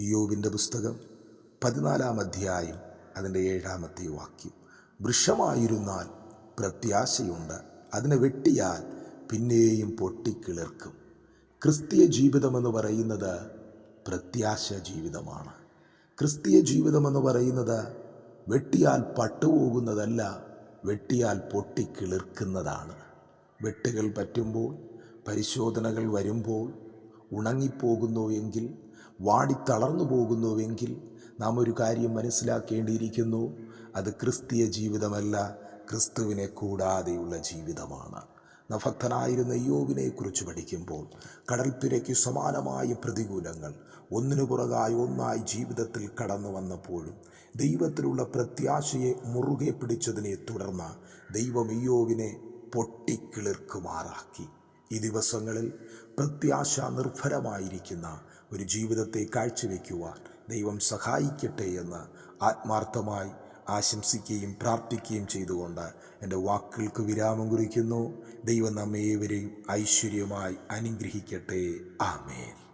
യോബിന്റെ പുസ്തകം പതിനാലാം അധ്യായം അതിന്റെ ഏഴാമത്തെ വാക്യം. വൃക്ഷമായിരുന്നാൽ പ്രത്യാശയുണ്ട് അതിനെ വെട്ടിയാൽ പിന്നെയും പൊട്ടിക്കിളിർക്കും. ക്രിസ്തീയ ജീവിതമെന്ന് പറയുന്നത് പ്രത്യാശ ജീവിതമാണ്. ക്രിസ്തീയ ജീവിതമെന്ന് പറയുന്നത് വെട്ടിയാൽ പട്ടുപോകുന്നതല്ല വെട്ടിയാൽ പൊട്ടിക്കിളിർക്കുന്നതാണ്. വെട്ടുകൾ പറ്റുമ്പോൾ പരിശോധനകൾ വരുമ്പോൾ ഉണങ്ങിപ്പോകുന്നുവെങ്കിൽ വാടിത്തളർന്നു പോകുന്നുവെങ്കിൽ നാം ഒരു കാര്യം മനസ്സിലാക്കേണ്ടിയിരിക്കുന്നു. അത് ക്രിസ്തീയ ജീവിതമല്ല ക്രിസ്തുവിനെ കൂടാതെയുള്ള ജീവിതമാണ്. നഭക്തനായിരുന്ന യോവിനെ കുറിച്ച് പഠിക്കുമ്പോൾ കടൽപ്പിരയ്ക്ക് സമാനമായ പ്രതികൂലങ്ങൾ ഒന്നിനു പുറകായി ഒന്നായി ജീവിതത്തിൽ കടന്നു വന്നപ്പോഴും ദൈവത്തിലുള്ള പ്രത്യാശയെ മുറുകെ പിടിച്ചതിനെ തുടർന്ന് ദൈവം യോവിനെ പൊട്ടിക്കിളിർക്കുമാറാക്കി. ഈ ദിവസങ്ങളിൽ പ്രത്യാശ നിർഭരമായിരിക്കുന്ന ഒരു ജീവിതത്തെ കാഴ്ചവെക്കുവാൻ ദൈവം സഹായിക്കട്ടെ എന്ന് ആത്മാർത്ഥമായി ആശംസിക്കുകയും പ്രാർത്ഥിക്കുകയും ചെയ്തുകൊണ്ട് എന്റെ വാക്കുകൾക്ക് വിരാമം കുറിക്കുന്നു. ദൈവം നമ്മേവരെയും ഐശ്വര്യമായി അനുഗ്രഹിക്കട്ടെ. ആമേൻ.